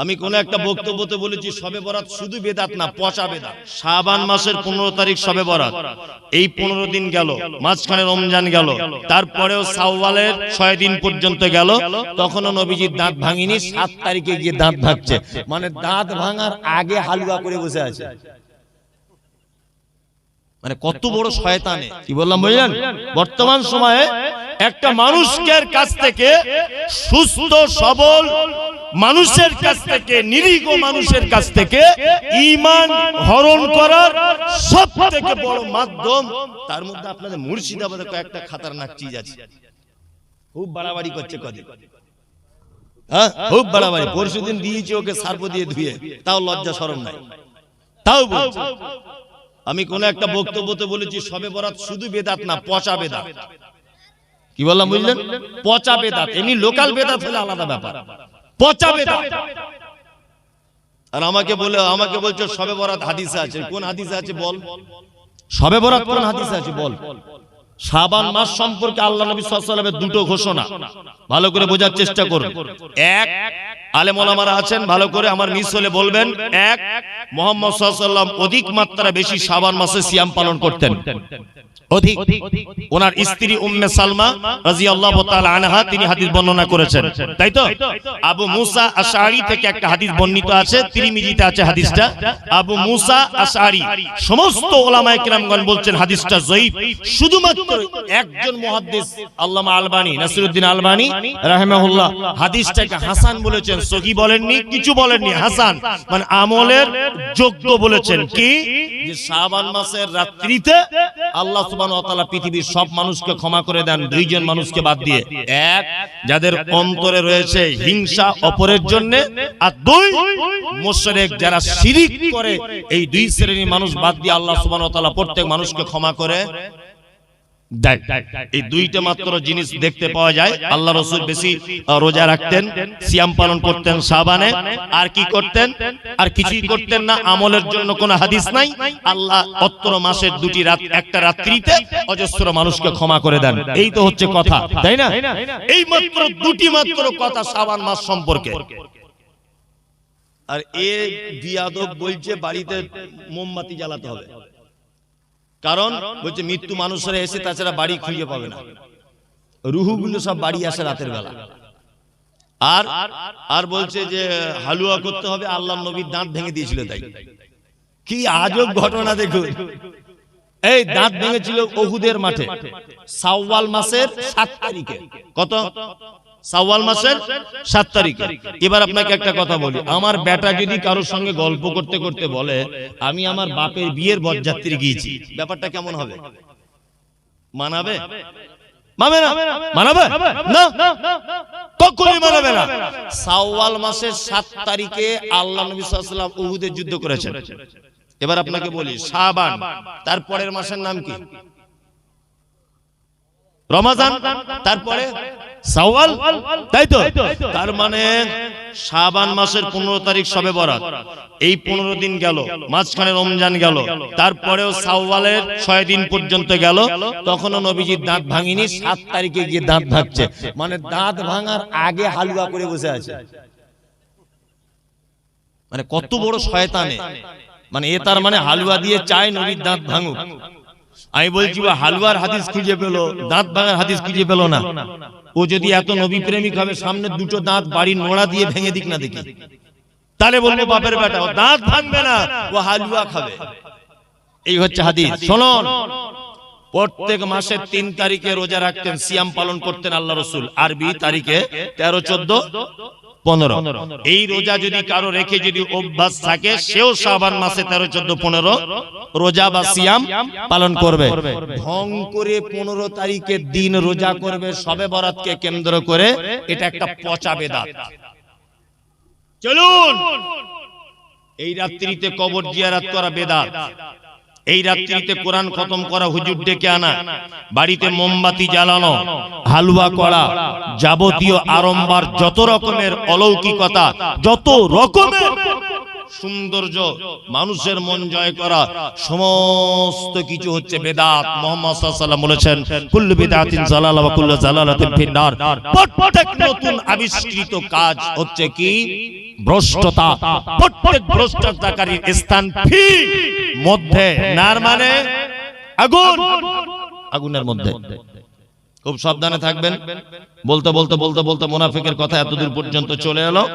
আমি কোন একটা বক্তব্যতে বলেছি সবে বরাত শুধু বেদাত না পচা বেদাত। শাবান মাসের পনেরো তারিখ সবে বরাত। এই পনেরো দিন গেল মাঝখানে রমজান গেল তারপরেও সাওয়ালের ছয় দিন পর্যন্ত গেল তখনও নবীজির দাঁত ভাঙিনি সাত তারিখে গিয়ে দাঁত ভাঙছে। মানে দাঁত ভাঙার আগে হালুয়া করে বসে আছে। মানে কত বড় শয়তানে। কি বললাম বুঝলেন? বর্তমান সময়ে একটা মানুষের কাছ থেকে সুস্থ সবল মানুষের কাছ থেকে নিরীহ মানুষের কাছ থেকে ইমান হরণ করার সব থেকে বড় মাধ্যম। তার মধ্যে আপনাদের মুর্শিদাবাদে কয়েকটা খাতারনাক চিজ আছে। খুব বাড়াবাড়ি করছে কদিন। হ্যাঁ? খুব বাড়াবাড়ি। পরশু দিন দিয়েছি ওকে সার্প দিয়ে ধুয়ে। তাও লজ্জা সরম নাই। তাও বলছে। আমি কোন একটা বক্তব্যতে বলেছি সবে বরাত শুধু বেদাত না পচা বেদাত। কি বললাম বুঝলেন? পচা বেদাত। এমনি লোকাল বেদাত হলে আলাদা ব্যাপার। পচা বেদাত আর আমাকে বলে আমাকে বলছো সবে বরাত হাদিসে আছে। কোন হাদিসে আছে বল? সবে বরাত কোন হাদিসে আছে বল? শাবান মাস সম্পর্কে আল্লাহ নবী সাল্লাল্লাহু আলাইহি ওয়াসাল্লামের দুটো ঘোষণা। ভালো করে বোঝার চেষ্টা করুন। এক আলেম ওলামারা আছেন, ভালো করে আমার মিস হলে বলবেন। এক, মোহাম্মদ অধিক মাত্রা বেশি শাবান মাসে সিয়াম পালন করতেন। ওনার স্ত্রী উম্মে সালমা আনহা তিনি হাদিস বর্ণনা করেছেন। তাই তো? আবু মুসা থেকে একটা হাদিস বর্ণিত আছে আছে হাদিসটা। আবু মুসা আশআরি, সমস্ত ওলামায়ে বলছেন হাদিসটা জয়ীফ। শুধুমাত্র একজন মুহাদ্দিস, আল্লামা আলবানী নাসিরউদ্দিন আলবানী, রাহিমাহুল্লাহ, হাদিসটাকে হাসান বলেছেন। সহি বলেননি, কিছু বলেননি। হাসান মানে আমলের যোগ্য বলেছেন। কি? যে মাসের রাত্রিতে আল্লাহ পৃথিবীর সব মানুষকে ক্ষমা করে দেন, দুইজন মানুষকে বাদ দিয়ে। এক, যাদের অন্তরে রয়েছে হিংসা অপরের জন্য, আর দুই, মুশরিক যারা শিরিক করে, এই দুই শ্রেণির মানুষ বাদ দিয়ে আল্লাহ তাআলা প্রত্যেক মানুষকে ক্ষমা করে দেয়। এই দুইটা মাত্র জিনিস দেখতে পাওয়া যায়। আল্লাহ রসুল বেশি রোজা রাখতেন সিয়াম পালন করতেন সাবানে আর কি করতেন? আর কিছুই করতেন না আমলের জন্য কোনো হাদিস নাই। আল্লাহ অত্তর মাসের দুটি রাত একটা রাত্রিতে অজস্র মানুষকে ক্ষমা করে দেন। এই তো হচ্ছে কথা। তাই না? এই মাত্র দুটি মাত্র কথা সাবান মাস সম্পর্কে। আর এ বিয়াদব বলছে বাড়িতে মোমবাতি জ্বালাতে হবে। কারণ বলছে মৃত্যু মানুষেরা এসে তাছাড়া বাড়ি খুঁজে পাবে না। রুহুগুলো সব বাড়ি আসে রাতের বেলা। আর আর বলছে যে হালুয়া করতে হবে আল্লাহ নবীর দাঁত ভেঙে দিয়েছিল তাই। কি আজব ঘটনা দেখুন। এই দাঁত ভেঙেছিল ওহুদের মাঠে। সাওয়াল মাসের সাত তারিখে। কত? সাওয়াল মাসের সাত তারিখে। এবার আপনাকে একটা কথা বলি, আমার বেটা যদি কারোর সঙ্গে গল্প করতে করতে বলে, আমি আমার বাপের বিয়ের বরযাত্রী গিয়েছি। ব্যাপারটা কেমন হবে? মানাবে? তারপরের মাসের নাম কি? রমাজান, তারপরে সাওয়াল, তাই তো? তার মানে শাবান মাসের পনেরো তারিখ সবে বরাত। এই পনেরো দিন গেল, মাঝখানে রমজান গেল, তারপরেও সাওয়ালের ছয় দিন পর্যন্ত গেল। তখনও নবীজির দাঁত ভাঙিনি, সাত তারিখে গিয়ে দাঁত ভাঙছে। মানে দাঁত ভাঙার আগে হালুয়া করে বসে আছে। মানে কত বড় শয়তানে। মানে এ তার মানে হালুয়া দিয়ে চায় নবীর দাঁত ভাঙুক। আমি বলছি ও হালুয়ার হাদিস খুঁজে পেল? দাঁত ভাঙার হাদিস খুঁজে পেল না? ও যদি এত নবী প্রেমিক হবে সামনে দুটো দাঁত বাড়ির নোড়া দিয়ে ভেঙে দিক না দেখি। তাহলে বলব বাপের বেটা ও দাঁত ভাঙবে না। ও হালুয়া খাবে। এই হচ্ছে হাদিস। শুনুন। প্রত্যেক মাসের তিন তারিখে রোজা রাখতেন সিয়াম পালন করতেন আল্লাহ রসুল। আরবি তারিখে তেরো চোদ্দ। পনেরো। এই রোজা যদি কারও রেখে যদি অভ্যাস থাকে সেও শাবান মাসে তেরো চোদ্দ পনেরো রোজা বা সিয়াম পালন করবে। ঢং করে পনেরো তারিখের দিন রোজা করবে সবে বরাতকে কেন্দ্র করে এটা একটা পচা বেদাত। চলুন! এই রাত্রিতে কবর জিয়ারাত করা বেদাত। এই রাত্রিতে কোরআন খতম করা হুজুর ডেকে আনা বাড়িতে মোমবাতি জ্বালানো হালুয়া করা যাবতীয় আরম্বার যত রকমের অলৌকিকতা যত রকমের সৌন্দর্য, মানুষের মন জয় করা, সমস্ত কিছু হচ্ছে বেদাত। মোহাম্মদ বলেছেন, কুল্লু বিদাতিন জালালা ওয়া কুল্লু জালালাতিন ফিন্নার। প্রত্যেক নতুন আবিষ্কৃত কাজ হচ্ছে কি? ভ্রষ্টতা। প্রত্যেক ভ্রষ্টাচারীর স্থান ফি মধ্যে। নার মানে? আগুন। আগুনের মধ্যে। খুব সাবধানে থাকবেন। বলতে বলতে বলতে বলতে মোনাফিকের কথা এতদূর পর্যন্ত চলে এলো।